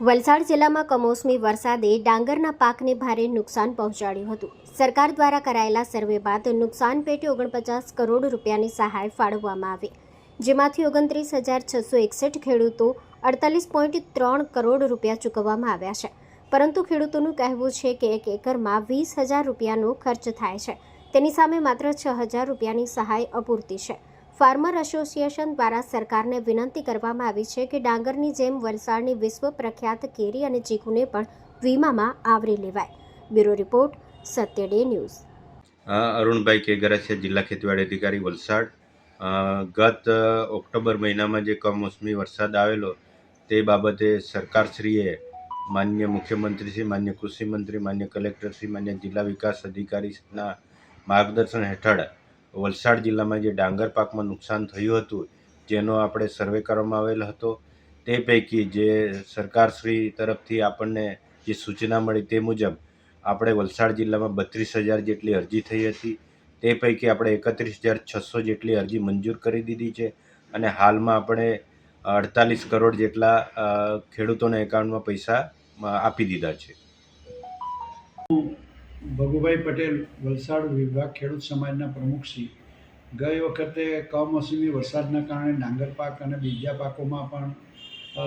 વલસાડ જિલ્લામાં કમોસમી વરસાદે ડાંગરના પાકને ભારે નુકસાન પહોંચાડ્યું હતું. સરકાર દ્વારા કરાયેલા સર્વે બાદ નુકસાન પેટે ઓગણપચાસ કરોડ રૂપિયાની સહાય ફાળવવામાં આવી. જેમાંથી ઓગણત્રીસ હજાર છસો એકસઠ ખેડૂતો અડતાલીસ પોઈન્ટ ત્રણ કરોડ રૂપિયા ચૂકવવામાં આવ્યા છે. પરંતુ ખેડૂતોનું કહેવું છે કે એક એકરમાં વીસ હજાર રૂપિયાનો ખર્ચ થાય છે. તેની સામે માત્ર છ હજાર રૂપિયાની સહાય અપૂરતી છે. ફાર્મર એસોસિએશન દ્વારા સરકારને વિનંતી કરવામાં આવી છે કે ડાંગરની જેમ વલસાડની વિશ્વ પ્રખ્યાત કેરી અને ચીકુને પણ વીમામાં આવરી લેવાય. બ્યુરો રિપોર્ટ, સત્ય ડે ન્યૂઝ. અરુણભાઈ કેગરસિયા જિલ્લા ખેતીવાડી અધિકારી, વલસાડ. ગત ઓક્ટોબર મહિનામાં જે કમોસમી વરસાદ આવેલો તે બાબતે સરકારશ્રીએ માન્ય મુખ્યમંત્રીશ્રી માન્ય કૃષિમંત્રી, માન્ય કલેક્ટરશ્રી, માન્ય જિલ્લા વિકાસ અધિકારીના માર્ગદર્શન હેઠળ વલસાડ જિલ્લામાં જે ડાંગર પાકમાં નુકસાન થયું હતું, જેનો આપણે સર્વે કરવામાં આવેલ હતો, તે પૈકી જે સરકારશ્રી તરફથી આપણને જે સૂચના મળી તે મુજબ આપણે વલસાડ જિલ્લામાં બત્રીસ હજાર જેટલી અરજી થઈ હતી. તે પૈકી આપણે એકત્રીસ હજાર છસો જેટલી અરજી મંજૂર કરી દીધી છે અને હાલમાં આપણે અડતાલીસ કરોડ જેટલા ખેડૂતોના એકાઉન્ટમાં પૈસા આપી દીધા છે. ભગુભાઈ પટેલ, વલસાડ વિભાગ ખેડૂત સમાજના પ્રમુખ શ્રી. ગઈ વખતે કમોસમી વરસાદના કારણે ડાંગર પાક અને બીજા પાકોમાં પણ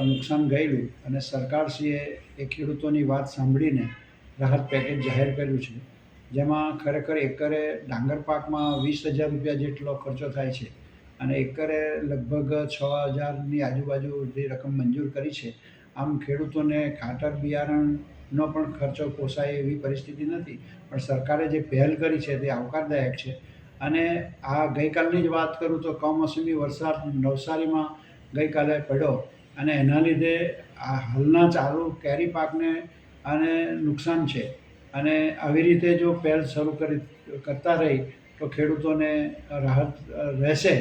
નુકસાન ગયેલું અને સરકારશ્રીએ એ ખેડૂતોની વાત સાંભળીને રાહત પેકેજ જાહેર કર્યું છે. જેમાં ખરેખર એકરે ડાંગર પાકમાં વીસ હજાર રૂપિયા જેટલો ખર્ચો થાય છે અને એકરે લગભગ છ હજારની આજુબાજુ જે રકમ મંજૂર કરી છે, આમ ખેડૂતોને ખાતર બિયારણનો પણ ખર્ચો પોસાય એવી પરિસ્થિતિ નથી પણ સરકારે જે પહેલ કરી છે તે આવકારદાયક છે અને આ ગઈકાલની જ વાત કરું તો કમોસમી વરસાદ નવસારીમાં ગઈકાલે પડ્યો અને એના લીધે આ હાલના ચાલુ કેરી પાકને અને નુકસાન છે અને આવી રીતે જો પહેલ શરૂ કરી કરતા રહી તો ખેડૂતોને રાહત રહેશે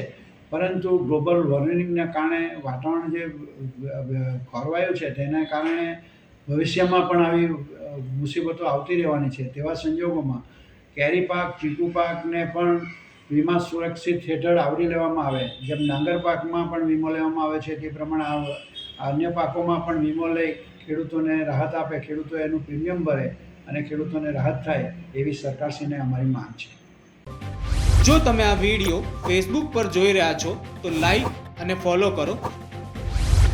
પરંતુ ગ્લોબલ વોર્મિંગના કારણે વાતાવરણ જે ખોરવાયું છે તેના કારણે ભવિષ્યમાં પણ આવી મુસીબતો આવતી રહેવાની છે તેવા સંજોગોમાં કેરી પાક, ચીકુ પાકને પણ વીમા સુરક્ષિત હેઠળ આવરી લેવામાં આવે. જેમ ડાંગર પાકમાં પણ વીમો લેવામાં આવે છે તે પ્રમાણે અન્ય પાકોમાં પણ વીમો લઈ ખેડૂતોને રાહત આપે. ખેડૂતો એનું પ્રીમિયમ ભરે અને ખેડૂતોને રાહત થાય એવી સરકારશ્રીને અમારી માંગ છે. જો તમે આ વીડિયો ફેસબુક પર જોઈ રહ્યા છો તો લાઈક અને ફોલો કરો.